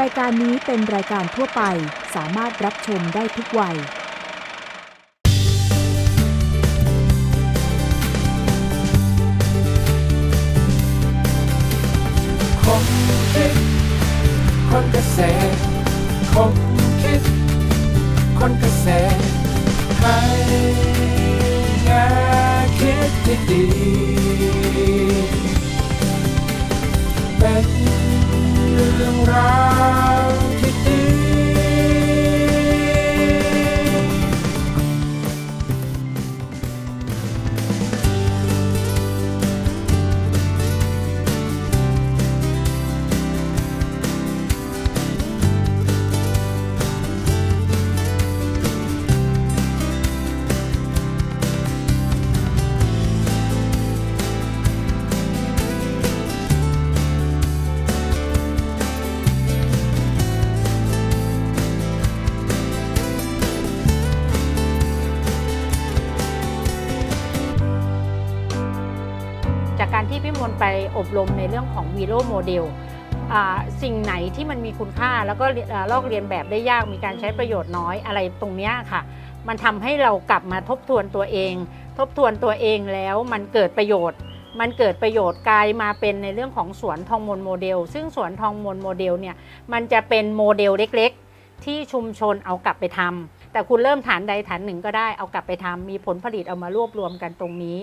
รายการนี้เป็นรายการทั่วไป สามารถรับชมได้ทุกวัยคงคิด คนเกษตรคงคิด คนเกษตรให้แง่คิดที่ดีเป็น รื่องราว ไปอบรมในเรื่องของวีโรโมเดลสิ่งไหนที่มันมีคุณค่าแล้วก็ลอกเรียนแบบได้ยากมีการใช้ประโยชน์น้อยอะไรตรงเนี้ยค่ะ มันทำให้เรากลับมาทบทวนตัวเอง ทบทวนตัวเองแล้วมันเกิดประโยชน์ มันเกิดประโยชน์กลายมาเป็นในเรื่องของสวนทองมนโมเดล ซึ่งสวนทองมนโมเดลเนี่ยมันจะเป็นโมเดลเล็กๆ ที่ชุมชนเอากลับไปทำ แต่คุณเริ่มฐานใดฐานหนึ่งก็ได้เอากลับไปทำมีผลผลิตเอามารวบรวมกันตรงนี้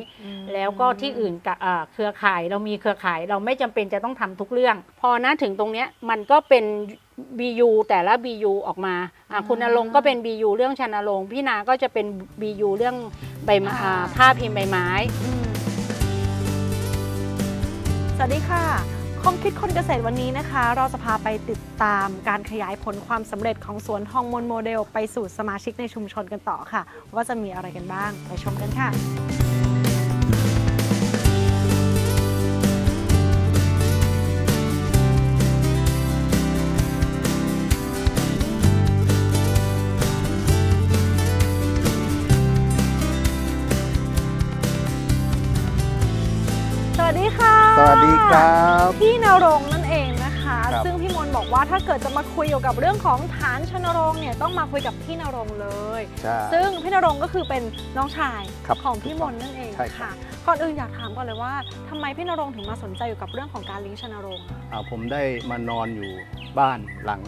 แล้วก็ที่อื่นกับเอ่อเครือข่ายเรามีเครือข่ายเราไม่จำเป็นจะต้องทำทุกเรื่อง พอนะถึงตรงเนี้ยมันก็เป็น BU แต่ละ BU ออกมาอะคุณนรงค์ก็เป็น BU เรื่องชันนรงค์พี่นาก็จะเป็น BU เรื่องใบไม้อ่าผ้าพิมพ์ใบไม้อืมสวัสดีค่ะ คอมคิดคนเกษตรวันนี้นะคะ เราจะพาไปติดตามการขยายผลความสำเร็จของสวนทองมนโมเดล ไปสู่สมาชิกในชุมชนกันต่อค่ะ ว่าจะมีอะไรกันบ้าง ไปชมกันค่ะสวัสดีค่ะ สวัสดีครับ พี่นรงค์นั่นเองนะคะ ครับ ซึ่งพี่มนต์บอกว่าถ้าเกิดจะมาคุยเกี่ยวกับเรื่องของฐานชนรงค์เนี่ยต้องมาคุยกับพี่นรงค์เลย ใช่ ซึ่งพี่นรงค์ก็คือเป็นน้องชายครับของพี่มนต์นั่นเองใช่ครัค่ะบก่อนอื่นอยากถามก่อนเลยว่าทำไมพี่นรงค์ถึงมาสนใจอยู่กับเรื่องของการเลี้ยงชนรงค์อะอ่าผมได้มานอนอยู่บ้านหลัง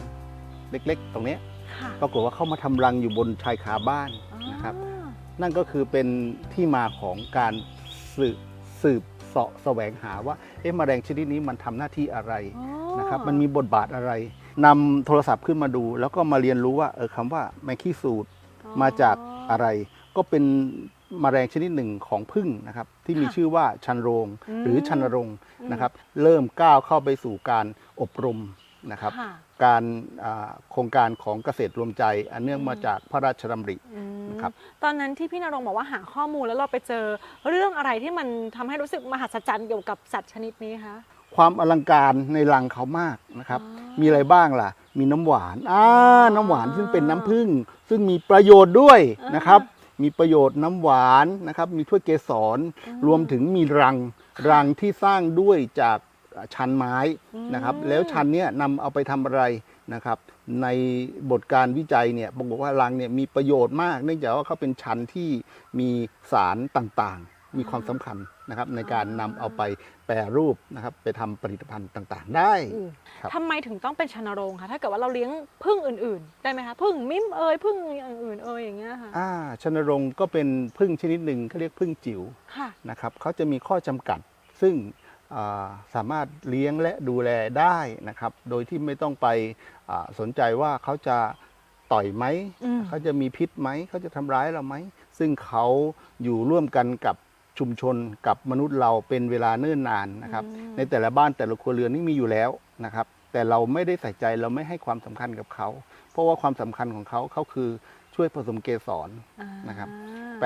เล็กๆ ตรงเนี้ยค่ะปรากฏว่าเข้ามาทำรังอยู่บนชายคาบ้านนะครับนั่นก็คือเป็นที่มาของการสืบสืบ เสาะแสวงหาว่าเอ๊ะแมลงชนิดนี้มันทำหน้าที่อะไรอ๋อนะครับมันมีบทบาทอะไรนำโทรศัพท์ขึ้นมาดู แล้วก็มาเรียนรู้ว่าเออคำว่าแมงคีสูตรมาจากอะไร ก็เป็นมแมลงชนิดหนึ่งของพึ่งนะครับที่มีชื่อว่าชันโรงหรือชันรงค์นะครับ เริ่มก้าวเข้าไปสู่การอบรม นะครับค่ะการอ่าโครงการของเกษตรรวมใจ อันเนื่องมาจากพระราชดำริ อืมนะครับ ตอนนั้นที่พี่นรงค์บอกว่าหาข้อมูลแล้วเราไปเจอเรื่องอะไรที่มันทำให้รู้สึกมหัศจรรย์เกี่ยวกับสัตว์ชนิดนี้คะ ความอลังการในรังเขามากนะครับ อ๋อมีอะไรบ้างล่ะ มีน้ำหวานอ่าน้ำหวานซึ่งเป็นน้ำผึ้งซึ่งมีประโยชน์ด้วยนะครับ มีประโยชน์น้ำหวานนะครับ มีถ้วยเกสร รวมถึงมีรัง รังที่สร้างด้วยจาก ชันไม้นะครับ แล้วชันเนี้ยนำเอาไปทำอะไรนะครับ ในบทการวิจัยเนี่ยบอกว่ารังเนี่ยมีประโยชน์มาก เนื่องจากว่าเขาเป็นชันที่มีสารต่างๆ มีความสำคัญนะครับ ในการนำเอาไปแปรรูปนะครับ ไปทำผลิตภัณฑ์ต่างๆ ได้ ครับ ทำไมถึงต้องเป็นชนโรงคะถ้าเกิดว่าเราเลี้ยงพึ่งอื่นๆ ได้ไหมคะพึ่งมิ้มเอยพึ่งอย่างอื่นเอยอย่างเงี้ยค่ะอ่าชนรงค์ก็เป็นพึ่งชนิดหนึ่งเขาเรียกพึ่งจิ๋ว ค่ะ นะครับเขาจะมีข้อจำกัด ซึ่งอ่า สามารถเลี้ยงและดูแลได้นะครับ โดยที่ไม่ต้องไปอ่าสนใจว่าเขาจะต่อยไหมอืมเขาจะมีพิษไหม เขาจะทำร้ายเราไหม ซึ่งเขาอยู่ร่วมกันกับชุมชนกับมนุษย์เราเป็นเวลาเนิ่นนานนะครับ ในแต่ละบ้านแต่ละครัวเรือนนี่มีอยู่แล้วนะครับ แต่เราไม่ได้ใส่ใจเราไม่ให้ความสำคัญกับเขา เพราะว่าความสำคัญของเขาเขาคือช่วยผสมเกสรอ่านะครับ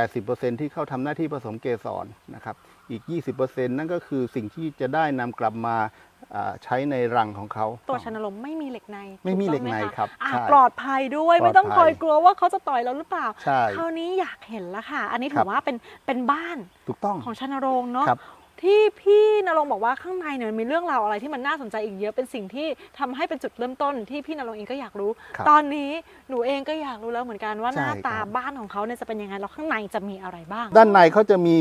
80%ที่เขาทำหน้าที่ผสมเกสรนะครับ อีก 20%นั่นก็คือสิ่งที่จะได้นำกลับมาอ่าใช้ในรังของเขา ตัวชนโรงไม่มีเหล็กในไม่มีถูเหล็ต้อกงในไะครับอ่าใช่ปลอดภัยด้วยปลอดไม่ต้องคอยภัยกลัวว่าเขาจะต่อยเราหรือเปล่าใช่คราวนี้อยากเห็นแล้วค่ะ อันนี้คถืรับอว่าเป็นเป็นบ้านถูกต้องของชนโรงเนาะครับ ที่พี่นรงค์บอกว่าข้างในเนี่ยมันมีเรื่องราวอะไรที่มันน่าสนใจอีกเยอะเป็นสิ่งที่ทำให้เป็นจุดเริ่มต้นที่พี่นรงค์เองก็อยากรู้ ครับตอนนี้หนูเองก็อยากรู้แล้วเหมือนกันว่าใช่หน้าตาครับ บ้านของเขาเนี่ยจะเป็นยังไงแล้วข้างในจะมีอะไรบ้าง ด้านในเขาจะมี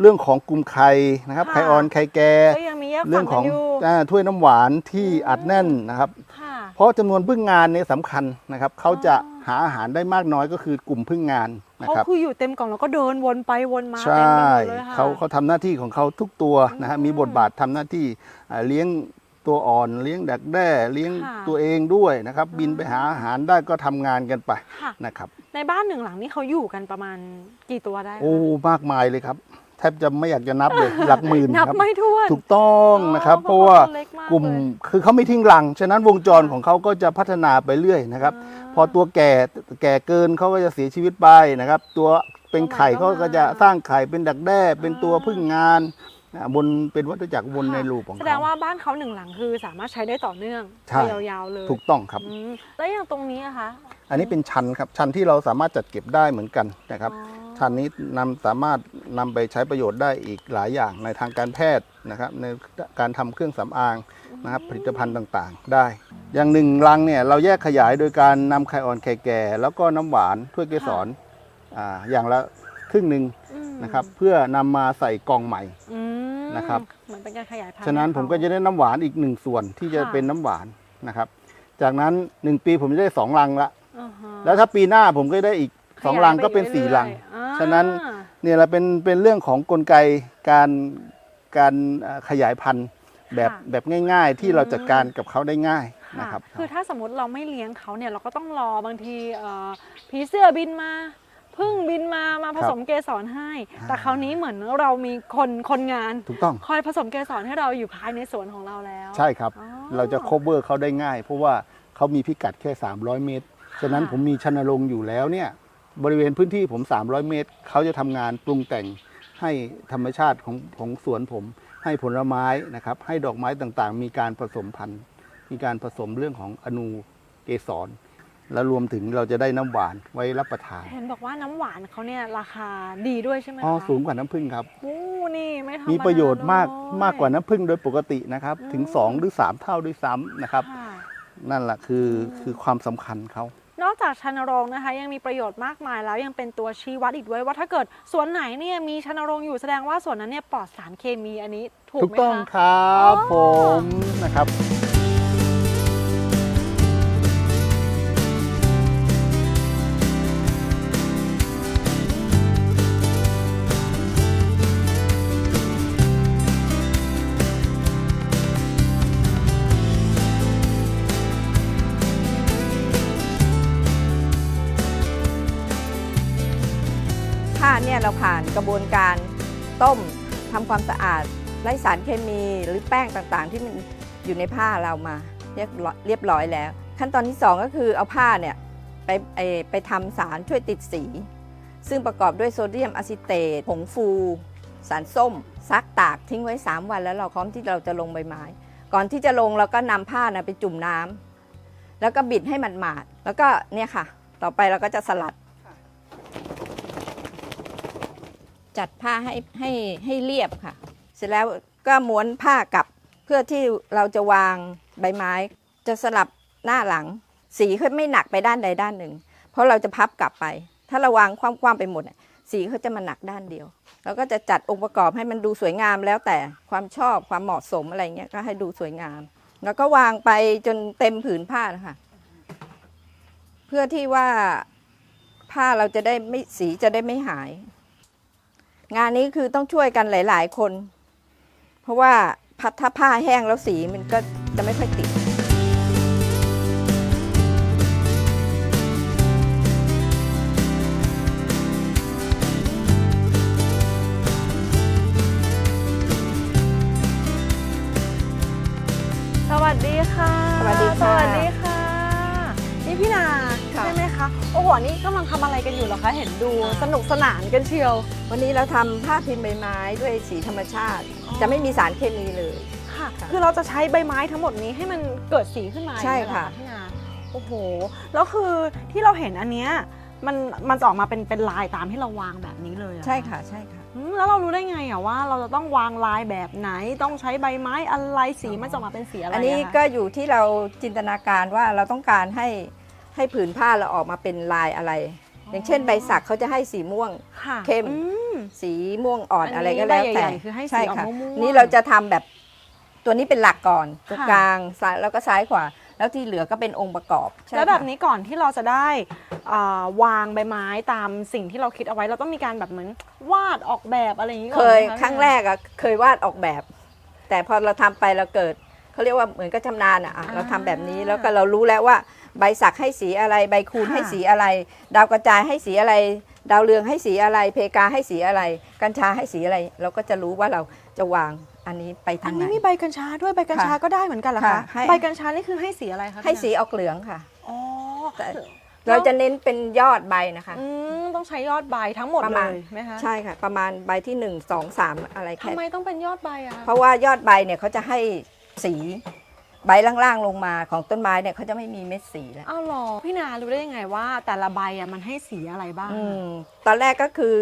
เรื่องของกลุ่มไข่นะครับค่ะ ไข่ออนไข่แก่ก็ยังมีแยกเรื่ฝั่องงกัขอนงอยู่อ่าถ้วยน้ำหวานที่อัดแน่นนะครับ ค่ะ เพราะจำนวนพึ่งงานเนี่ยสำคัญนะครับเขาจะ หาอาหารได้มากน้อยก็คือกลุ่มพึ่งงานนะเขาครับคืออยู่เต็มกล่องแล้วก็เดินวนไปวนมาใชเต็มไป่หมดเลยค่ะเขาเขาทำหน้าที่ของเขาทุกตัวนะฮะอืมมีบทบาททำหน้าที่อ่าเลี้ยงตัวอ่อนเลี้ยงดักแด้เลี้ยงค่ะตัวเองด้วยนะครับอ่าบินไปหาอาหารได้ก็ทำงานกันไปค่ะนะครับ ในบ้านหนึ่งหลังนี่เขาอยู่กันประมาณกี่ตัวได้คะโอ้มากมายเลยครับแทบจะไม่อยากจะนับเลยหลักหมื่นนับครับ ไม่ถ้วน ถูกต้องนะครับ อ๋อเพราะว่าตัวเล็กมากกลุ่มเลยคือเขาไม่ทิ้งรัง ฉะนั้นวงจรค่ะของเขาก็จะพัฒนาไปเรื่อยนะครับาพอตัวแก่แก่เกินเขาก็จะเสียชีวิตไปนะครับ ตัวเป็นไข่ตัวเขาใหม่ก็ก็จะมาสร้างไข่เป็นดักแด้เป็นอ่าตัวพึ่งงานอ่าบนเป็นวัฏจักรวนในรูปของแสดงเขา ว่าบ้านเขาหนึ่งหลังคือสามารถใช้ได้ต่อเนื่องใช่ ไปยาวๆเลยถูกต้องครับ อืมแล้วอย่างตรงนี้อะคะอันนี้เป็นชันครับชันที่เราสามารถจัดเก็บได้เหมือนกันนะครับ อ๋อ ชันนี้นำสามารถนำไปใช้ประโยชน์ได้อีกหลายอย่างในทางการแพทย์นะครับ ในการทำเครื่องสำอางนะครับผลิตภัณฑ์ต่างๆ ได้ อย่างหนึ่งรังเนี่ยเราแยกขยายโดยการนำไข่อ่อนไข่แก่ แล้วก็น้ำหวานถ้วยเกสรอ่าอย่างละครึ่งหนึ่งอืมนะครับเพื่อนำมาใส่กล่องใหม่อืมนะครับเหมือนเป็นการขยายพันธุ์ฉะนั้นผมก็จะได้น้ำหวานอีกหนึ่งส่วนที่จะค่ะเป็นน้ำหวานนะครับ จากนั้นหนึ่งปีผมจะได้สองรังละอ่าฮะแล้วถ้าปีหน้าผมก็ได้อีกสองขยายรังก็ไรื่เป็นอยๆสี่รังอ่า ฉะนั้นเนี่ยเราเป็นเป็นเรื่องของกลไกการการเอ่อขยายพันธุ์แบบค่ะแบบง่าย ๆ ที่เราอืมจัดการกับเขาได้ง่ายค่ะนะครับคือถ้าสมมติเราไม่เลี้ยงเขาเนี่ยเราก็ต้องรอบางทีเอ่อผีเสื้อบินมาพึ่งบินมามาผสมเกสรให้อ่าแต่คราวนี้เหมือนเรามีคนคนงานถูกต้องคอยผสมเกสรให้เราอยู่ภายในสวนของเราแล้ว ใช่ครับอ๋อเราจะ cover เขาได้ง่าย เพราะว่าเขามีพิกัดแค่ 300 เมตร ฉะนั้นค่ะผมมีชันรงค์อยู่แล้วเนี่ย บริเวณพื้นที่ผม 300 เมตร เขาจะทำงานปรุงแต่งให้ธรรมชาติของของสวนผม ให้ผลไม้นะครับ ให้ดอกไม้ต่างๆ มีการผสมพันธุ์ มีการผสมเรื่องของอนูเกสร แล้วรวมถึงเราจะได้น้ำหวานไว้รับประทาน เห็นบอกว่าน้ำหวานเขาเนี่ยราคาดีด้วยใช่ไหมอ๋อคะสูงกว่าน้ำผึ้งครับ โอ้นี่ไม่ธรรมดามีประโยชน์มากเลยมากกว่าน้ำผึ้งโดยปกตินะครับ ถึงอืม2หรือ 3 เท่าด้วยซ้ำนะครับค่ะนั่นแหละคืออมคือความสำคัญเขา นอกจากชันโรงนะคะ ยังมีประโยชน์มากมายแล้วยังเป็นตัวชี้วัดอีกด้วยว่าถ้าเกิดสวนไหนเนี่ยมีชันโรงอยู่แสดงว่าสวนนั้นเนี่ยปลอดสารเคมีอันนี้ถูกถูกไหมต้องคะ ครับผมนะครับ ผ้าเนี่ยเราผ่านกระบวนการต้มทำความสะอาดไล่สารเคมีหรือแป้งต่างๆ ที่มันอยู่ในผ้าเรามาเรียบร้อยเรียบร้อยแล้ว ขั้นตอนที่ 2 ก็คือเอาผ้าเนี่ยไปไปทำสารช่วยติดสี ซึ่งประกอบด้วยโซเดียมอะซิเตตผงฟู สารส้ม ซักตากทิ้งไว้ 3 วันแล้วเราพร้อมที่เราจะลงใบไม้ ก่อนที่จะลงเราก็นำผ้านะไปจุ่มน้ำแล้วก็บิดให้มันหมาดแล้วก็เนี่ยค่ะ ต่อไปเราก็จะสลัด จัดผ้าให้ให้ให้เรียบค่ะ เสร็จแล้วก็ม้วนผ้ากลับเพื่อที่เราจะวางใบไม้ จะสลับหน้าหลัง สีเขาไม่หนักไปด้านใดด้านหนึ่ง เพราะเราจะพับกลับไป ถ้าเราวางคว่ำๆไปหมดสีเขาจะมาหนักด้านเดียวแล้วก็จะจัดองค์ประกอบให้มันดูสวยงามแล้วแต่ความชอบความเหมาะสมอะไรเงี้ยก็ให้ดูสวยงาม แล้วก็วางไปจนเต็มผืนผ้านะคะเพื่อที่ว่าผ้าเราจะได้ไม่สีจะได้ไม่หาย งานนี้คือต้องช่วยกันหลาย ๆ คน เพราะว่าพัดถ้าผ้าแห้งแล้วสีมันก็จะไม่ค่อยติด คะโอ้โหนี่กำลังทำอะไรกันอยู่เหรอคะ เห็นดูสนุกสนานกันเชียว วันนี้เราทำผ้าพิมพ์ใบไม้ด้วยสีธรรมชาติอ๋อจะไม่มีสารเคมีเลย ค่ะ ค่ะคือเราจะใช้ใบไม้ทั้งหมดนี้ให้มันเกิดสีขึ้นมาใช่อย่างนี้เหรอค่ะ พี่นาโอ้โห แล้วคือที่เราเห็นอันเนี้ยมันมันจะออกมาเป็นเป็นลายตามที่เราวางแบบนี้เลยเหรอใช่ค่ะใช่ค่ะ อืมแล้วเรารู้ได้ไงอะว่า เราจะต้องวางลายแบบไหน ต้องใช้ใบไม้อะไรสีมันจะออกมาเป็นสีอะไรอันนี้ะคะ ก็อยู่ที่เราจินตนาการว่าเราต้องการให้ ให้ผืนผ้าเราออกมาเป็นลายอะไร อย่างเช่นใบสักเขาจะให้สีม่วงค่ะเข้ม อืม สีม่วงอ่อนอันนี้อะไรก็แล้วใบแต่ใหญ่ๆคือให้สีช่ออกค่ะม่วงๆนี่เราจะทำแบบตัวนี้เป็นหลักก่อนตัวค่ะ กลางซ้ายแล้วก็ซ้ายขวา แล้วที่เหลือก็เป็นองค์ประกอบใช่แล้วแบบค่ะ นี้ก่อนที่เราจะได้อ่าวางใบไม้ตามสิ่งที่เราคิดเอาไว้เราต้องมีการแบบเหมือนวาดออกแบบอะไรอย่างนี้ก่อนเคยไหมะครั้งแรกอะเคยวาดออกแบบ แต่พอเราทำไปเราเกิดเขาเรียกว่าเหมือนก็ชำนาญอะอะเราทำแบบนี้แล้วก็เรารู้แล้วว่า ใบสักให้สีอะไร ใบคูณให้สีอะไร ดาวกระจายให้สีอะไร ดาวเรืองให้สีอะไร เพกาให้สีอะไร กัญชาให้สีอะไร เราก็จะรู้ว่าเราจะวางอันนี้ไปอัทานงไหน นี้มีใบกัญชาด้วยใบกัญชาค่ะก็ได้เหมือนกันเหรอค่ะคะให้ ใบกัญชานี่คือให้สีอะไรคะให้พี่นาสีออกเหลืองค่ะ อ๋อแต่ เราจะเน้นเป็นยอดใบนะคะ อืมต้องใช้ยอดใบทั้งหมดประเลมาณ ยไหมคะใช่ค่ะ ประมาณใบที่หนึ่งสองสามอะไรทำแค่ไมต้องเป็นยอดใบอะคะเพราะว่ายอดใบเนี่ยเขาจะให้สี ใบล่างๆลงมาของต้นไม้เนี่ยเขาจะไม่มีเม็ดสีแล้ว อ้าวเหรอพี่นารู้ได้ยังไงว่า แต่ละใบอะมันให้สีอะไรบ้างอืมตอนแรกก็คือ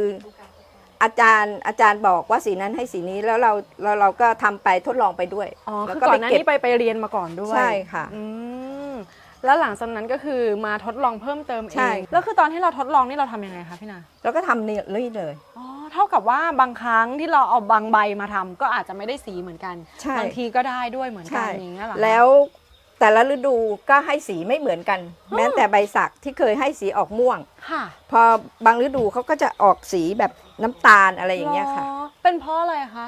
อาจารย์อาจารย์บอกว่าสีนั้นให้สีนี้แล้วเราเราเราก็ทำไปทดลองไปด้วยอ๋อแล้วคือก่อนหน้าเก็นี้ไปไปเรียนมาก่อนด้วยใช่ค่ะ อืมแล้วหลังจากนั้นก็คือมาทดลองเพิ่มเติมเอใช่ งแล้วคือตอนที่เราทดลองนี่เราทำยังไงคะพี่นาแล้วก็ทำเนี่ยเรื่อยเลย อ๋อ เท่ากับว่าบางครั้งที่เราเอาบางใบมาทำก็อาจจะไม่ได้สีเหมือนกันใช่ บางทีก็ได้ด้วยเหมือนกัใช่นอย่างเงี้ยเหรอคะแล้วแต่ละฤดูก็ให้สีไม่เหมือนกัน แม้แต่ใบสักที่เคยให้สีออกม่วง ค่ะพอบางฤดูเขาก็จะออกสีแบบน้ำตาลอะไรอย่างเงี้ยค่ะ หรอเป็นเพราะอะไรคะ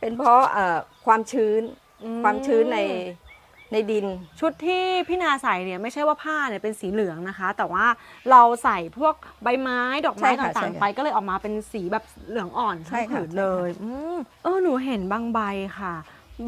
เป็นเพราะเอ่อความชื้นอืความชื้นใน ในดิน ชุดที่พี่นาใส่เนี่ยไม่ใช่ว่าผ้าเนี่ยเป็นสีเหลืองนะคะ แต่ว่าเราใส่พวกใบไม้ดอกไม้ใช่ค่ะต่างใช่ๆ ค่ะไปก็เลยออกมาเป็นสีแบบเหลืองอ่อนใช่ทั้งค่ะผืนเลยอืมเออหนูเห็นบางใบค่ะ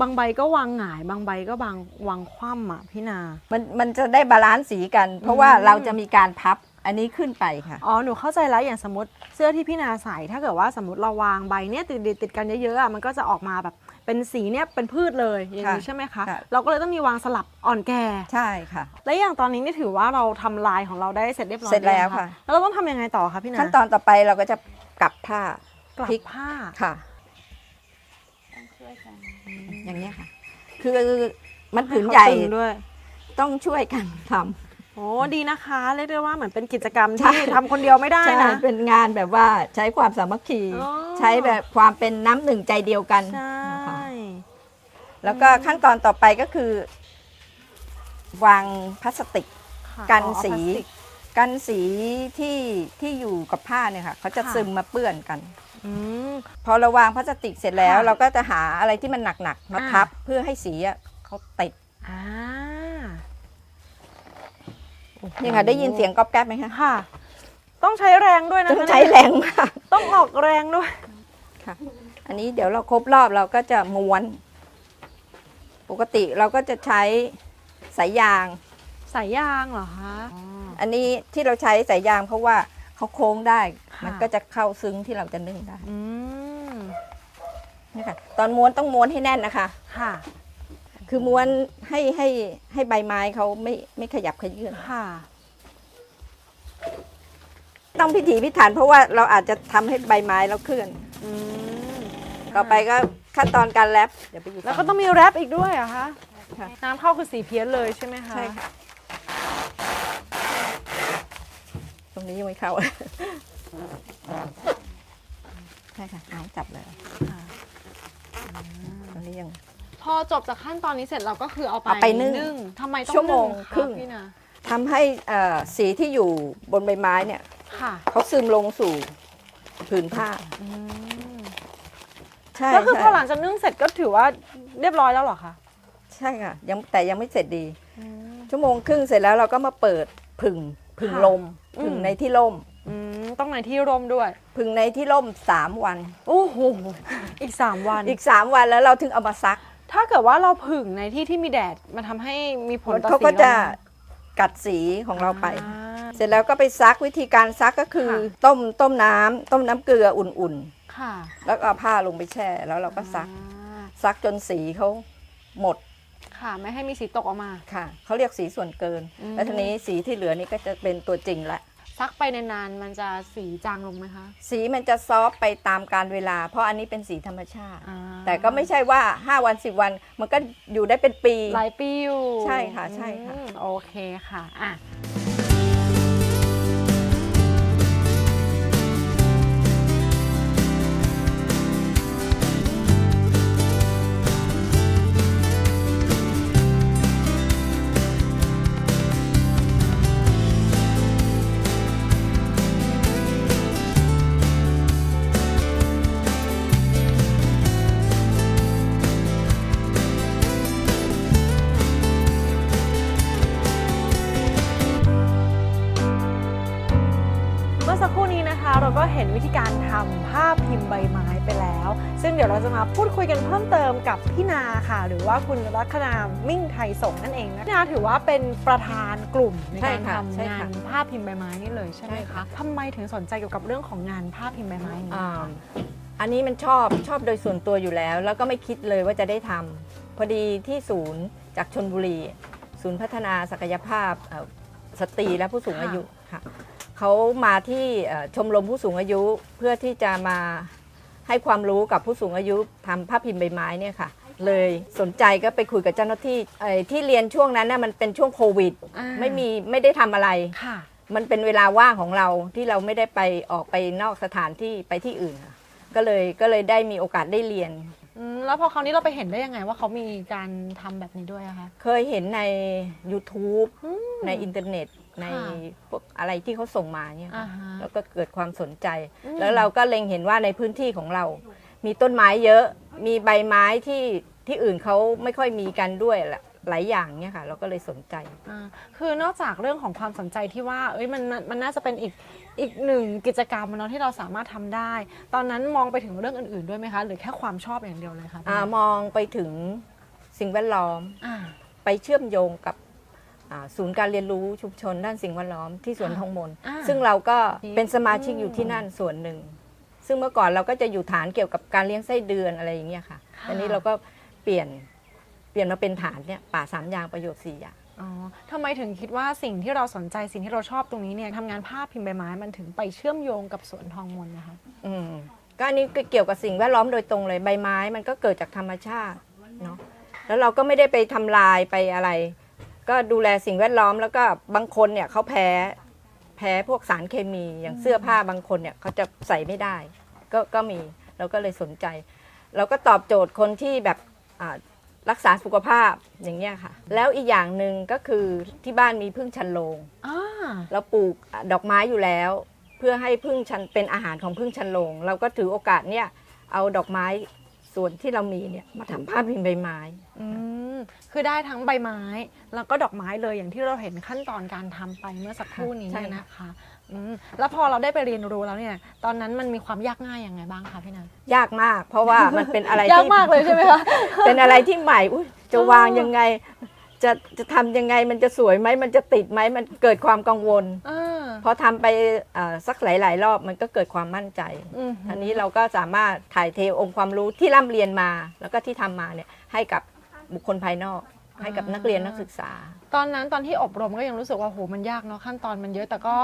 บางใบก็วางหงาย บางใบก็วางวางคว่ำอะพี่นา มันมันจะได้บาลานซ์สีกัน เพราะว่าเราจะมีการพับอันนี้ขึ้นไปค่ะ อ๋อ หนูเข้าใจแล้ว อย่างสมมติเสื้อที่พี่นาใส่ ถ้าเกิดว่าสมมติเราวางใบเนี้ยติดติดติดกันเยอะๆอะมันก็จะออกมาแบบ เป็นสีเนี้ยเป็นพืชเลยอย่างนี้ค่ะใช่ไหมคะ ค่ะ เราก็เลยต้องมีวางสลับอ่อนแก่ ใช่ค่ะ และอย่างตอนนี้นี่ถือว่าเราทำลายของเราได้เสร็จเรียบร้อยเสร็จแล้วหอยังค่ะ แล้วเราต้องทำยังไงต่อคะพี่นาขั้นตอนต่อไปเราก็จะกลับผ้ากลับพลิกผ้าค่ะ อย่างนี้ยค่ะ คือมันผืนห้เขาใหญ่ตึงด้วย ต้องช่วยกันทโอ้ดีนะคะเรียกได้ว่าเหมือนเป็นกิจกรรมใช่ที่ทำคนเดียวไม่ได้ำใช่นะ เป็นงานแบบว่าใช้ความสามัคคี อ๋อ ใช้แบบความเป็นน้ำหนึ่งใจเดียวกัน ใช่นะคะ แล้วก็ขั้นตอนต่อไปก็คือ วางพลาสติก ค่ะกันอ๋อสี พลาสติกกันสีที่ที่อยู่กับผ้าเนี่ยค่ะเขาจะค่ะซึมมาเปื้อนกัน อืม พอเราวางพลาสติกเสร็จแล้ว ค่ะเราก็จะหาอะไรที่มันหนักๆมาอ่า ทับเพื่อให้สีอะเขาติดอ่ายังไงได้ยินเสียงก๊อบแก๊บไหมคะค่ะ ต้องใช้แรงด้วยนะต้องคะใช้เนี่ยแรงมาก ต้องออกแรงด้วยค่ะอันนี้เดี๋ยวเราครบรอบเราก็จะม้วน ปกติเราก็จะใช้สายยาง สายยางเหรอคะอันนี้ที่เราใช้สายยางเพราะว่าเขาโค้งได้ค่ะมันก็จะเข้าซึ้งที่เราจะนึ่งได้อืมนี่ค่ะตอนม้วนต้องม้วนให้แน่นนะคะ ค่ะ คือม้วนให้ให้ให้ใบไม้เขาไม่ไม่ขยับขยื่นค่ะ ต้องพิถีพิถันเพราะว่าเราอาจจะทำให้ใบไม้เราเคลื่อน อืมต่อไปก็ ขั้นตอนการแรปเดี๋ยวไปอยู่แล้วก็ต้องมีแรปอีกด้วยเหรอคะค่ะ น้ำเข้าคือสีเพี้ยนเลยใช่ไหมคะใช่ค่ะ ตรงนี้ยังไม่เข้า ใช่ค่ะน้องจับเลยค่ะตรงนี้ยัง พอจบจากขั้นตอนนี้เสร็จเราก็คือเอาไปเอาไปนึ่งทำไมต้องชั่วโมงนึ่ะครึ่ง พี่นะทำให้เอ่อสีที่อยู่บนใบไม้เนี่ยค่ะเขาซึมลงสู่ผืนผ้า อืม ใช่ก็คือใช่ พอหลังจากนึ่งเสร็จก็ถือว่าเรียบร้อยแล้วเหรอคะใช่ค่ะยังแต่ยังไม่เสร็จดี ชั่วโมงครึ่งเสร็จแล้วเราก็มาเปิดผึ่งผึ่งค่ะลมอืมผึ่งในที่ร่มอืมต้องในที่ร่มด้วยผึ่งในที่ร่มสามวัน โอ้โหอีก 3 วัน อีกสามวันแล้วเราถึงเอามาซักถ้าเกิดว่าเราผึ่งในที่ที่มีแดดมันทำให้มีผลต่อเขาสีก็จะเราไหมกัดสีของเราไป อ่า เสร็จแล้วก็ไปซักวิธีการซักก็คือ ค่ะ ต้มต้มน้ำต้มน้ำเกลืออุ่น ค่ะๆแล้วก็เอาผ้าลงไปแช่แล้วเราก็ซัก อ่าซักจนสีเขาหมดค่ะ ไม่ให้มีสีตกออกมา ค่ะเขาเรียกสีส่วนเกิน อืม แล้วทีนี้สีที่เหลือนี่ก็จะเป็นตัวจริงละ ซักไปนานๆมันจะสีจางลงไหมคะสีมันจะซอฟต์ไปตามการเวลา เพราะอันนี้เป็นสีธรรมชาติ อ่าแต่ก็ไม่ใช่ว่า 5 วัน 10 วัน มันก็อยู่ได้เป็นปี หลายปีอยู่ใช่ค่ะใช่ค่ะ อืมโอเคค่ะอะ เดี๋ยวเราจะมาพูดคุยกันเพิ่มเติมกับพี่นาค่ะ หรือว่าคุณลัคนามิ่งไทยสงฆ์นั่นเองนะพี่นาถือว่าเป็นประธานกลุ่มในใช่การค่ะทำใช่งาค่ะนภาพพิมพ์ใบไม้นี่เลยใช่ไหมใช่คะค่ะทำไมถึงสนใจเกี่ยวกับเรื่องของงานภาพพิมพ์ใบไม้นี้อ่าอันนี้มันชอบชอบโดยส่วนตัวอยู่แล้ว แล้วก็ไม่คิดเลยว่าจะได้ทำพอดีที่ศูนย์จากชนบุรี ศูนย์พัฒนาศักยภาพเอ่อสตรีและผู้สูงอายุค่ะเขามาที่เอ่อชมรมผู้สูงอายุเพื่อที่จะมา ให้ความรู้กับผู้สูงอายุทำภาพพิมพ์ใบไม้เนี่ยค่ะ เลยสนใจก็ไปคุยกับเจ้าหน้าที่เอ่อที่เรียนช่วงนั้นน่ะมันเป็นช่วงโควิด อ่า ไม่มีไม่ได้ทำอะไร ค่ะ มันเป็นเวลาว่างของเราที่เราไม่ได้ไปออกไปนอกสถานที่ไปที่อื่นค่ะก็เลยก็เลยได้มีโอกาสได้เรียน อืมแล้วพอคราวนี้เราไปเห็นได้ยังไงว่าเขามีการทำแบบนี้ด้วยอะคะ เคยเห็นใน YouTube อืมในอินเทอร์เน็ต ในค่ะพวกอะไรที่เขาส่งมาเนี่ยอ่าค่ะฮะแล้วก็เกิดความสนใจ อืม แล้วเราก็เล็งเห็นว่าในพื้นที่ของเรา มีต้นไม้เยอะ มีใบไม้ที่ที่อื่นเขาไม่ค่อยมีกันด้วยแหละหลายอย่างเนี่ยค่ะ เราก็เลยสนใจ อ่าคือนอกจากเรื่องของความสนใจที่ว่า เอ้ยมันมันมันน่าจะเป็นอีกอีกหนึ่งกิจกรรมเนาะที่เราสามารถทำได้ ตอนนั้นมองไปถึงเรื่องอื่นๆด้วยไหมคะ หรือแค่ความชอบอย่างเดียวเลยคะอามองไปถึงสิ่งแวดล้อม อ่า ไปเชื่อมโยงกับอ่า ศูนย์การเรียนรู้ชุมชนด้านสิ่งแวดล้อมที่สวนค่ะทองมน อ่าซึ่งเราก็ดีเป็นสมาชิกอืมอยู่ที่นั่นส่วนหนึ่ง ซึ่งเมื่อก่อนเราก็จะอยู่ฐานเกี่ยวกับการเลี้ยงไส้เดือนอะไรอย่างเงี้ยค่ะค่ะอันนี้เราก็เปลี่ยนเปลี่ยนมาเป็นฐานเนี่ยป่าสามอย่างประโยชน์สี่อย่าง อ๋อทำไมถึงคิดว่าสิ่งที่เราสนใจสิ่งที่เราชอบตรงนี้เนี่ยทำงานภาพพิมพ์ใบไม้มันถึงไปเชื่อมโยงกับสวนทองมนนะคะ อืมก็อันนี้ก็เกี่ยวกับสิ่งแวดล้อมโดยตรงเลยใบไม้มันก็เกิดจากธรรมชาติเนาะแล้วเราก็ไม่ได้ไปทำลายไปอะไร ก็ดูแลสิ่งแวดล้อมแล้วก็บางคนเนี่ยเขาแพ้แพ้พวกสารเคมีอย่างเสื้อผ้าบางคนเนี่ยเขาจะใส่ไม่ได้ ก็ก็มีเราก็เลยสนใจ เราก็ตอบโจทย์คนที่แบบอ่ารักษาสุขภาพอย่างเงี้ยค่ะ แล้วอีกอย่างหนึ่งก็คือที่บ้านมีพึ่งชันโรงอ่าเราปลูกดอกไม้อยู่แล้ว เพื่อให้พึ่งชันเป็นอาหารของพึ่งชันโรงเราก็ถือโอกาสเนี่ยเอาดอกไม้ ส่วนที่เรามีเนี่ยมาทำภาพพิมพ์ใบไม้ อืมคือได้ทั้งใบไม้ แล้วก็ดอกไม้เลยอย่างที่เราเห็นขั้นตอนการทำไปเมื่อสักครู่นี้ใช่ เนี่ยค่ะนะคะอืมแล้วพอเราได้ไปเรียนรู้แล้วเนี่ย ตอนนั้นมันมีความยากง่ายยังไงบ้างคะพี่นันยากมาก เพราะว่ามันเป็นอะไรยากที่มากเลยใช่ไหมคะ เป็นอะไรที่ใหม่อุ๊ยจะวางยังไง จะจะทำยังไงมันจะสวยไหมมันจะติดไหมมันเกิดความกังวลอ่าพอทำไปเอ่อสักหลาย ๆ รอบมันก็เกิดความมั่นใจ อืมอันนี้เราก็สามารถถ่ายเทองค์ความรู้ที่ร่ำเรียนมา แล้วก็ที่ทำมาเนี่ยให้กับบุคคลภายนอก ให้กับนักเรียนนักศึกษา ตอนนั้นตอนที่อบรมก็ยังรู้สึกว่าโหมันยากเนาะขั้นตอนมันเยอะแต่ก็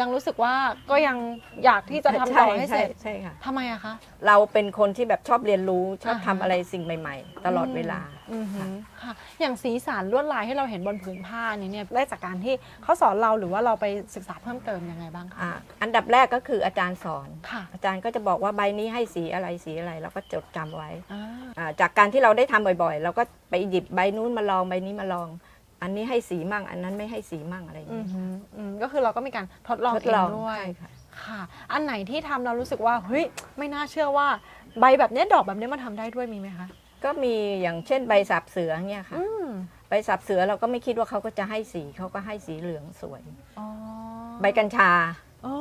ยังรู้สึกว่าก็ยังอยากที่จะทำต่อให้เสร็จใช่ค่ะ ทำไมอะคะ เราเป็นคนที่แบบชอบเรียนรู้ชอบอ่าฮะทำอะไรสิ่งใหม่ ๆ ตลอดเวลา อื อหือค่ะ อย่างสีสันลวดลายที่เราเห็นบนผืนผ้านี้เนี่ยได้จากการที่เขาสอนเราหรือว่าเราไปศึกษาเพิ่มเติมยังไงบ้างคะอ่าอันดับแรกก็คืออาจารย์สอน ค่ะอาจารย์ก็จะบอกว่าใบนี้ให้สีอะไรสีอะไรเราก็จดจำไว้อ่าอ่าจากการที่เราได้ทำบ่อยๆ เราก็ไปหยิบใบนู้นมาลองใบนี้มาลอง อันนี้ให้สีมั่ง อันนั้นไม่ให้สีมั่งอะไรอย่างอืเงี้อยหืออืมก็คือเราก็มีการทดลองทดเองลองด้วย ใช่ค่ะ ค่ะ อันไหนที่ทำเรารู้สึกว่าเฮ้ยไม่น่าเชื่อว่า ใบแบบเนี้ยดอกแบบเนี้ยมันทำได้ด้วยมีไหมคะ ก็มีอย่างเช่นใบสับเสือเนี่ยค่ะ อืมใบสับเสือเราก็ไม่คิดว่าเขาก็จะให้สีเขาก็ให้สีเหลืองสวย อ๋อใบกัญชา อ๋อ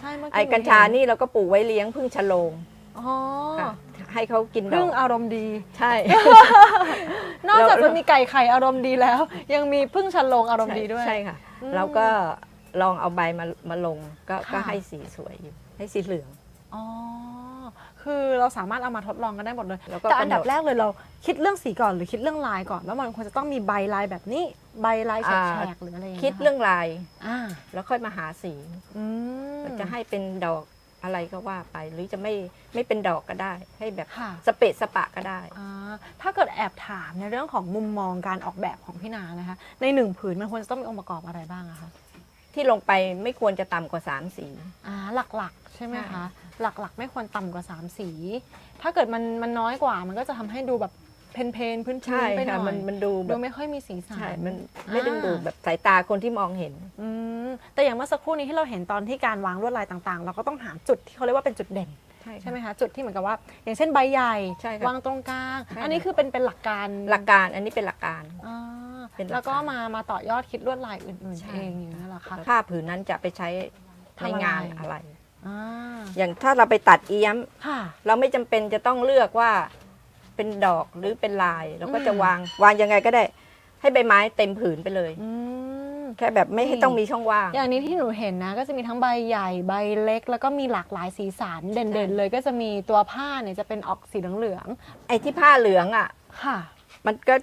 ใช่เมื่อกี้ไอ้กัญชานี่เราก็ปลูกไว้เลี้ยงพึ่งชะโลงอ๋อค่ะให้เขากินดพึ่องกอารมณ์ดี ใช่ นอกจากเราจะมีไก่ไข่อารมณ์ดีแล้ว ยังมีพึ่งชันลงอารมณ์ดีด้วย ใช่ค่ะอืมเราก็ลองเอาใบมามาลงก็ค่ะ ก็ให้สีสวยอยู่ ให้สีเหลือง อ๋อ คือเราสามารถเอามาทดลองกันได้หมดเลยแล้วก็แต่อันดับกำหนดแรกเลยเราคิดเรื่องสีก่อนหรือคิดเรื่องลายก่อนแล้วมันควรจะต้องมีใบลายแบบนี้ใบลายแฉกๆหรืออะไรอย่างเงี้ยคิดเรื่องลายอ่าแล้วค่อยมาหาสีอืมจะให้เป็นดอกอะไรก็ว่าไป หรือจะไม่ไม่เป็นดอกก็ได้ ให้แบบค่ะสเปะสปะก็ได้ อ่าถ้าเกิดแอบถามในเรื่องของมุมมองการออกแบบของพี่นานะคะ ในหนึ่งผืนมันควรจะต้องมีองค์ประกอบอะไรบ้างอะคะ ที่ลงไปไม่ควรจะต่ำกว่าสามสี อ่าหลักๆ ใช่ไหมใช่ คะ หลักๆ ไม่ควรต่ำกว่า 3 สี ถ้าเกิดมันมันน้อยกว่า มันก็จะทำให้ดูแบบเพนเพนๆพื้นใช่ๆไปหน่ค่ะอยมันมันดูแบดูบไม่ค่อยมีสีสัน ใช่มันไม่ดึงดูดอ่า แบบสายตาคนที่มองเห็น อืมแต่อย่างเมื่อสักครู่นี้ที่เราเห็นตอนที่การวางลวดลายต่างๆ เราก็ต้องหาจุดที่เขาเรียกว่าเป็นจุดเด่น ใช่ใช่ไหมคะจุดที่เหมือนกับว่า อย่างเช่นใบใหญ่ใช่ค่ะวางตรงกลาง ใช่ค่ะ อันนี้คือเป็นเป็นหลักการหลักการอันนี้เป็นหลักการ อ่าเป็นหลักแล้วก็การมามาต่อยอดคิดลวดลายอื่นใช่ ๆเองอย่างนี้นแหละค่ะผ้าผืนนั้นจะไปใช้ในงานทำอะไรอะไร อ่าอย่างถ้าเราไปตัดเอี้ยม ค่ะ เราไม่จำเป็นจะต้องเลือกว่าเป็นดอกหรือเป็นลาย เราก็จะอืม วางวางยังไงก็ได้ ให้ใบไม้เต็มผืนไปเลย อืม แค่แบบไม่ให้นี่ต้องมีช่องว่าง อย่างนี้ที่หนูเห็นนะ ก็จะมีทั้งใบใหญ่ใบเล็ก แล้วก็มีหลากหลายสีสันเด่นๆ เลยก็จะมีตัวผ้าเนี่ยจะเป็นออกสีเหลืองไอ้ที่ผ้าเหลืองอะ ๆค่ะมันก็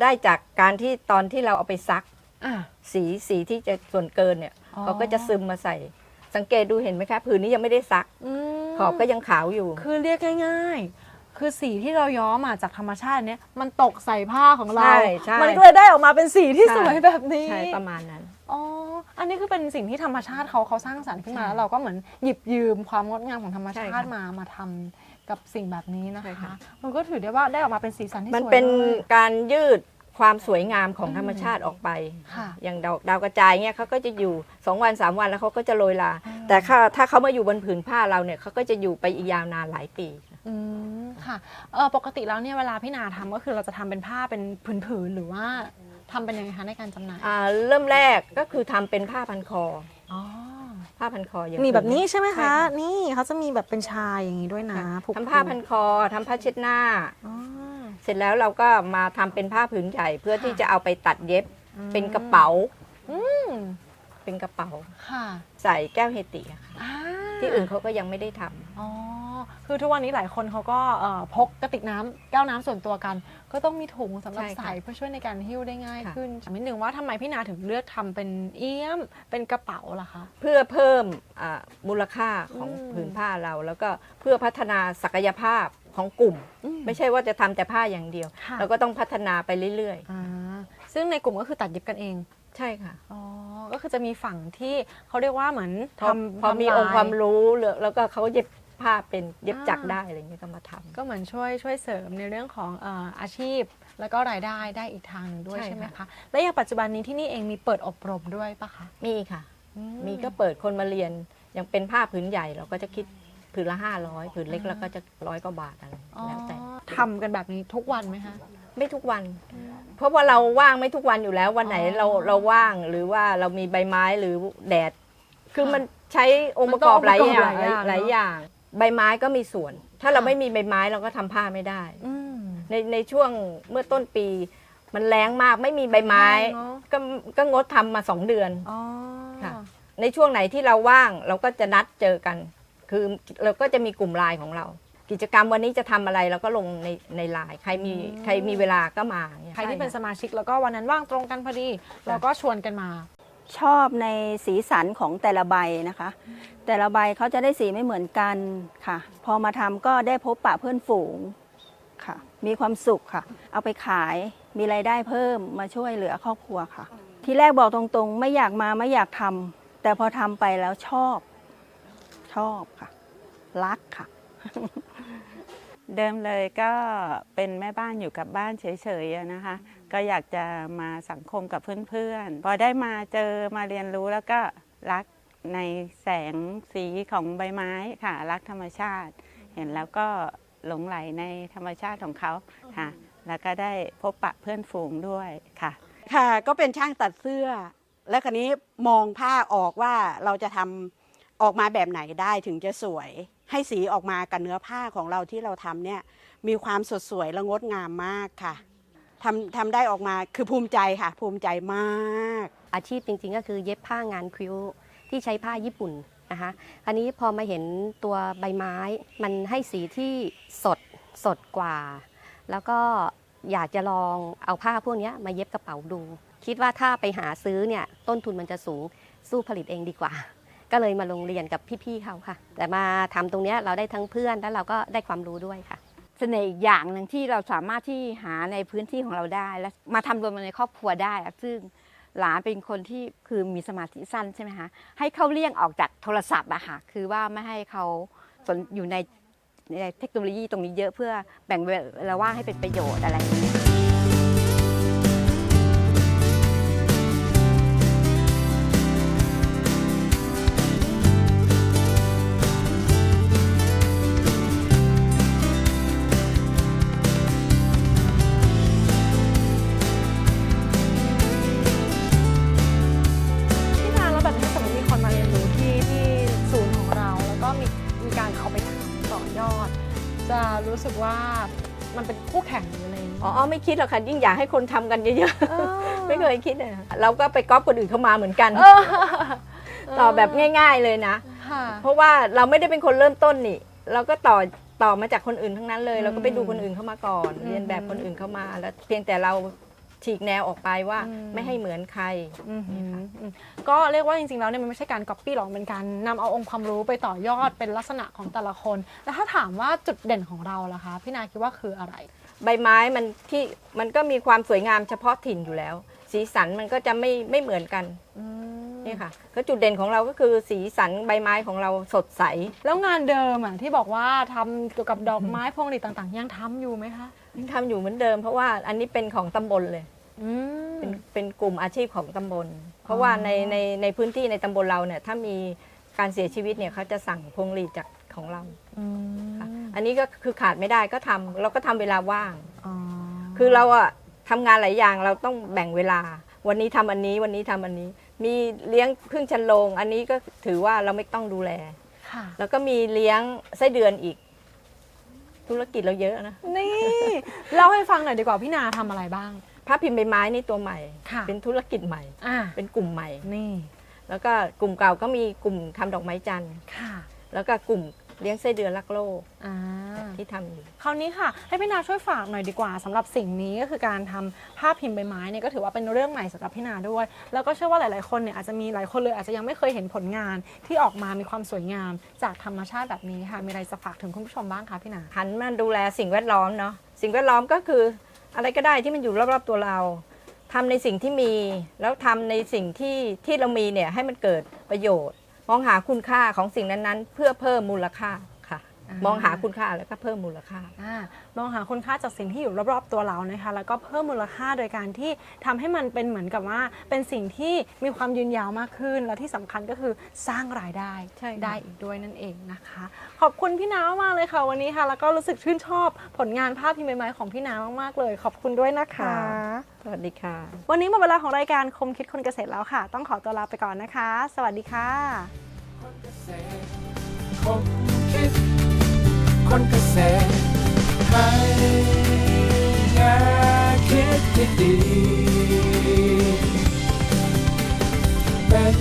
ได้จากการที่ตอนที่เราเอาไปซัก อะ สีสีที่จะส่วนเกินเนี่ยอ๋อ เขาก็จะซึมมาใส่ สังเกตดูเห็นไหมคะผืนนี้ยังไม่ได้ซักอืมขอบก็ยังขาวอยู่ คือเรียกง่ายๆ คือสีที่เราย้อมมาจากธรรมชาติเนี่ยมันตกใส่ผ้าของเรา ใช่ใช่ มันก็เลยได้ออกมาเป็นสีที่ใช่สวยแบบนี้ ใช่ประมาณนั้น อ๋อ อันนี้คือเป็นสิ่งที่ธรรมชาติเขาเขาสร้างสรรค์ขึ้นมา ใช่แล้วเราก็เหมือนหยิบยืมความงดงามของธรรมใช่ชาค่ะติมามาทำกับสิ่งแบบนี้นะใช่คะค่ะ มันก็ถือได้ว่าได้ออกมาเป็นสีสันที่สวยมันเป็นลย การยืดความสวยงามของอืมธรรมชาติออกไป ค่ะอย่างดอกดาวกระจายเนี่ยเขาก็จะอยู่ 2 วัน 3 วันแล้วเขาก็จะโรยลา อ่า แต่ถ้าถ้าเขามาอยู่บนผืนผ้าเราเนี่ยเขาก็จะอยู่ไปอีกยาวนานหลายปี อืมค่ะเออปกติแล้วเนี่ยเวลาพี่นาทำก็คือเราจะทำเป็นผ้าเป็นผืนๆหรือว่าทำเป็นยังไงคะในการจำหน่ายอ่าเริ่มแรกก็คือทำเป็นผ้าพันคอ อ๋อ ผ้าพันคออย่างมีแบบนี้ใช่ไหมใช่คะ ค่ะ นี่เขาจะมีแบบเป็นชายอย่างนี้ด้วยนะค่ะผูกทำผ้าพันคอทำผ้าเช็ดหน้า อ๋อเสร็จแล้วเราก็มาทำเป็นผ้าผืนใหญ่เพื่อที่ค่ะจะเอาไปตัดเย็บอืมเป็นกระเป๋าอืมเป็นกระเป๋า ค่ะใส่แก้วเฮติอะค่ะอ่าที่อื่นเขาก็ยังไม่ได้ทำอ๋อ คือทุกวันนี้หลายคนเขาก็เอ่อพกกระติกน้ำแก้วน้ำส่วนตัวกัน ก็ต้องมีถุงสำหรับใช่ค่ะใส่เพื่อช่วยในการหิ้วได้ง่ายค่ะ ขึ้นถามนิดนึงว่าทำไมพี่นาถึงเลือกทำเป็นเอี้ยม เป็นกระเป๋าล่ะคะ เพื่อเพิ่มอ่ามูลค่าของอืม ผืนผ้าเรา แล้วก็เพื่อพัฒนาศักยภาพของกลุ่มอืมไม่ใช่ว่าจะทำแต่ผ้าอย่างเดียว ค่ะเราก็ต้องพัฒนาไปเรื่อยอ่าซึ่งในกลุ่มก็คือตัดเย็บกันเอง ๆ ใช่ค่ะ อ๋อ ก็คือจะมีฝั่งที่เขาเรียกว่าเหมือนพอทำพอมีทำลยองค์ความรู้แล้วก็เขาเย็บ ผ้าเป็นเย็บจักรอ่าได้อะไรอย่างเงี้ยก็มาทำ ก็เหมือนช่วยช่วยเสริมในเรื่องของเอ่ออาชีพ แล้วก็รายได้ได้อีกทางหนึ่งด้วยใช่ ใช่ไหมค่ะคะและอย่างปัจจุบันนี้ที่นี่เองมีเปิดอบรมด้วยปะคะมีค่ะ อืมีก็เปิดคนมาเรียนอย่างเป็นผ้าผืนใหญ่เราก็จะคิดผืนละห้าร้อยผืนเล็กเราก็จะร้อยกว่าบาทอะไรอ๋อแล้วแต่ ทำกันแบบนี้ทุกวันไหมคะ ไม่ทุกวัน เพราะว่าเราว่างไม่ทุกวันอยู่แล้ววันไหนอ๋อเราเราว่างหรือว่าเรามีใบไม้หรือแดด คือค่ะมันใช้องค์ประกอบมันหต้ลาอยงอย่างองค์ประกอบหลายอย่าง หลายเนอะอย่าง ใบไม้ก็มีส่วน ถ้าเราค่ะไม่มีใบไม้เราก็ทำผ้าไม่ได้ อืม ในในช่วงเมื่อต้นปี มันแรงมากไม่มีใบไม้เนอะ ก็ก็งดทำมาสองเดือน อ๋อค่ะ ในช่วงไหนที่เราว่างเราก็จะนัดเจอกัน คือเราก็จะมีกลุ่มไลน์ของเรา กิจกรรมวันนี้จะทำอะไรเราก็ลงในในไลน์ใครมีใครมีเวลาก็มาอย่างงี้ยใครที่เป็นสช่ะมาชิกแล้วก็วันนั้นว่างตรงกันพอดี เราก็ชวนกันมา ชอบในสีสันของแต่ละใบนะคะ แต่ละใบเขาจะได้สีไม่เหมือนกันค่ะ พอมาทำก็ได้พบปะเพื่อนฝูงค่ะ มีความสุขค่ะ เอาไปขายมีรายได้เพิ่มมาช่วยเหลือครอบครัวค่ะ ที่แรกบอกตรงๆ ไม่อยากมาไม่อยากทำแต่พอทำไปแล้วชอบ ชอบค่ะ รักค่ะ เดิมเลยก็เป็นแม่บ้านอยู่กับบ้านเฉยๆอะนะคะ ก็อยากจะมาสังคมกับเพื่อนๆ พอได้มาเจอมาเรียนรู้แล้วก็รัก ในแสงสีของใบไม้ค่ะ รักธรรมชาติ เห็นแล้วก็หลงไหลในธรรมชาติของเขาค่ะ แล้วก็ได้พบปะเพื่อนฝูงด้วยค่ะ ค่ะ ก็เป็นช่างตัดเสื้อ แล้วคราวนี้มองผ้าออกว่าเราจะทำออกมาแบบไหนได้ถึงจะสวย ให้สีออกมากับเนื้อผ้าของเราที่เราทำเนี่ย มีความสดสวยและงดงามมากค่ะทำทำได้ออกมาคือภูมิใจค่ะ ภูมิใจมาก อาชีพจริงๆก็คือเย็บผ้างานคิ้ว ที่ใช้ผ้าญี่ปุ่นนะคะอันนี้พอมาเห็นตัวใบไม้มันให้สีที่สดสดกว่า แล้วก็อยากจะลองเอาผ้าพวกนี้มาเย็บกระเป๋าดู คิดว่าถ้าไปหาซื้อเนี่ยต้นทุนมันจะสูงสู้ผลิตเองดีกว่า ก็เลยมาลงเรียนกับพี่ๆเขาค่ะ แต่มาทำตรงนี้เราได้ทั้งเพื่อนแล้วเราก็ได้ความรู้ด้วยค่ะเสน่ห์อีกอย่างหนึ่งที่เราสามารถที่หาในพื้นที่ของเราได้ และมาทำรวมในครอบครัวได้ซึ่ง หลานเป็นคนที่คือมีสมาธิสั้นใช่ไหมคะให้เขาเลี่ยงออกจากโทรศัพท์อะค่ะคือว่าไม่ให้เขาสนอยู่ในในเทคโนโลยีตรงนี้เยอะเพื่อแบ่งเวลาว่างให้เป็นประโยชน์อะไรอย่างเคิดหรอกค่ะยิ่งอยากให้คนทำกันเยอะเออๆไม่เคยคิดเลยเราก็ไปก๊อปคนอื่นเข้ามาเหมือนกันเออต่อแบบง่าย ๆเลยนะค่ะเพราะว่าเราไม่ได้เป็นคนเริ่มต้นนี่ เราก็ต่อต่อมาจากคนอื่นทั้งนั้นเลยอืมเราก็ไปดูคนอื่นเข้ามาก่อนอืมเรียนแบบคนอื่นเข้ามาแล้ว เพียงแต่เราฉีกแนวออกไปว่าอืมไม่ให้เหมือนใครอืมอืมอืมก็เรียกว่าจริงๆแล้วเนี่ยมันไม่ใช่การก๊อปปี้หรอกเป็นการนำเอาองค์ความรู้ไปต่อยอดเป็นลักษณะของแต่ละคน แล้วถ้าถามว่าจุดเด่นของเราล่ะคะ พี่นาคิดว่าคืออะไร ใบไม้มันที่มันก็มีความสวยงามเฉพาะถิ่นอยู่แล้ว สีสันมันก็จะไม่ไม่เหมือนกันนี่ค่ะก็จุดเด่นของเราก็คือสีสันใบไม้ของเราสดใส แล้วงานเดิมอะที่บอกว่าทำเกี่ยวกับดอกไม้พวงหรีดต่างๆ ยังทำอยู่ไหมคะยังทำอยู่เหมือนเดิม เพราะว่าอันนี้เป็นของตำบลเลย อืม เป็นเป็นกลุ่มอาชีพของตำบล เพราะว่าในในในพื้นที่ในตำบลเราเนี่ยถ้ามีการเสียชีวิตเนี่ยเขาจะสั่งพวงหรีดจาก ของเราอืมค่ะอันนี้ก็คือขาดไม่ได้ก็ทำเราก็ทำเวลาว่าง อ๋อคือเราอะทำงานหลายอย่างเราต้องแบ่งเวลา วันนี้ทำอันนี้วันนี้ทำอันนี้ มีเลี้ยงพึ่งชันโรงอันนี้ก็ถือว่าเราไม่ต้องดูแล ค่ะ แล้วก็มีเลี้ยงไส้เดือนอีก ธุรกิจเราเยอะนะนี่เล่าให้ฟังหน่อยดีกว่าพี่นาทำอะไรบ้าง ผ้าพิมพ์ใบไม้นี่ตัวใหม่ ค่ะ เป็นธุรกิจใหม่ อ่าเป็นกลุ่มใหม่ นี่แล้วก็กลุ่มเก่าก็มีกลุ่มทำดอกไม้จันทร์ ค่ะ แล้วก็กลุ่ม เลี้ยงไส้เดือนรักโลกอ่าที่ทำอยู่ คราวนี้ค่ะ ให้พี่นาช่วยฝากหน่อยดีกว่าสำหรับสิ่งนี้ก็คือการทำภาพพิมพ์ใบไม้เนี่ยก็ถือว่าเป็นเรื่องใหม่สำหรับพี่นาด้วย แล้วก็เชื่อว่าหลาย ๆ คนเนี่ยอาจจะมีหลายคนเลยอาจจะยังไม่เคยเห็นผลงานที่ออกมามีความสวยงาม จากธรรมชาติแบบนี้ค่ะมีอะไรจะฝากถึงคุณผู้ชมบ้างคะพี่นา หันมาดูแลสิ่งแวดล้อมเนาะสิ่งแวดล้อมก็คืออะไรก็ได้ที่มันอยู่รอบๆตัวเราทำในสิ่งที่มี แล้วทำในสิ่งที่ที่เรามีเนี่ยให้มันเกิดประโยชน์ มองหาคุณค่าของสิ่งนั้นๆ เพื่อเพิ่มมูลค่าค่ะอ่ามมองหาคุณค่าแล้วก็เพิ่มมูลค่าอ่ามองหาคุณค่าจากสิ่งที่อยู่รอบๆตัวเรานะคะ แล้วก็เพิ่มมูลค่าโดยการที่ทำให้มันเป็นเหมือนกับว่า เป็นสิ่งที่มีความยืนยาวมากขึ้น และที่สำคัญก็คือสร้างรายได้ใช่ค่ะ ได้อีกด้วยนั่นเองนะคะ ขอบคุณพี่น้ามากๆเลยค่ะวันนี้ค่ะ แล้วก็รู้สึกชื่นชอบผลงานภาพพิมพ์ใบไม้ของพี่น้ามากๆเลย ขอบคุณด้วยนะคะ สวัสดีค่ะ วันนี้หมดเวลาของรายการคมคิดคนเกษตรแล้วค่ะ ต้องขอตัวลาไปก่อนนะคะ สวัสดีค่ะคนเกษตรคมคิดคนเกษตรให้ง่คิดที่ดีเป็น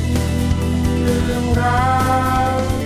เรื่องราว